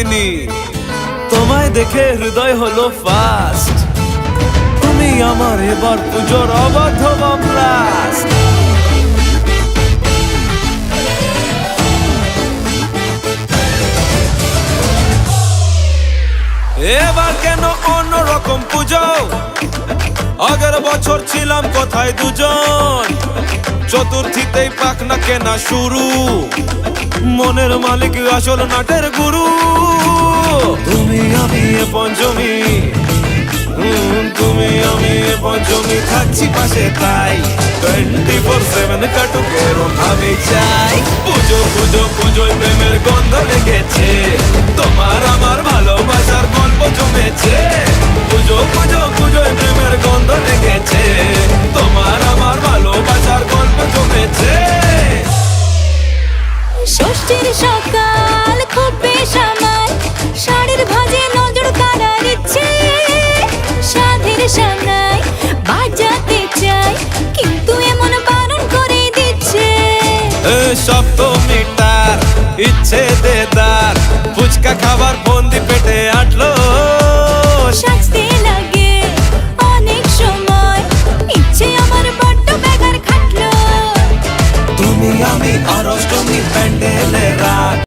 ভাবিনি তোমায় দেখে হৃদয় হলো ফাস্ট তুমি আমার এবার পুজোর অবাধ ব্লাস্ট এবার কেন অন্যরকম পুজো? আগের বছর ছিলাম কোথায় দুজন? চতুর্থীতেই পাখনা কেনা শুরু। মনের মালিক আসল নাটের গুরু। তুমি আমি পঞ্চমী। তুমি আমি পঞ্চমী থাকছি পাশে তাই। টোয়েন্টি ফোর সেভেন কাটুক ভাবে চাই। পুজো পুজো, পুজোয় প্রেমের গন্ধ লেগেছে। তোমার আমার ভালোবাসার গল্প জমেছে। পুজো পুজো, পুজোয় প্রেমের গন্ধ লেগেছে। তোমার আমার ভালোবাসার গল্প জমেছে। ষষ্ঠীর সকাল খুব বেসামাল শাড়ির শব্দ মিটার ইচ্ছে দেদার ফুচকা খাবার বন্দি পেটে আটলো। শাস্তি লাগে অনেক সময় আমি আর অষ্টমী প্যান্ডেলে রাত।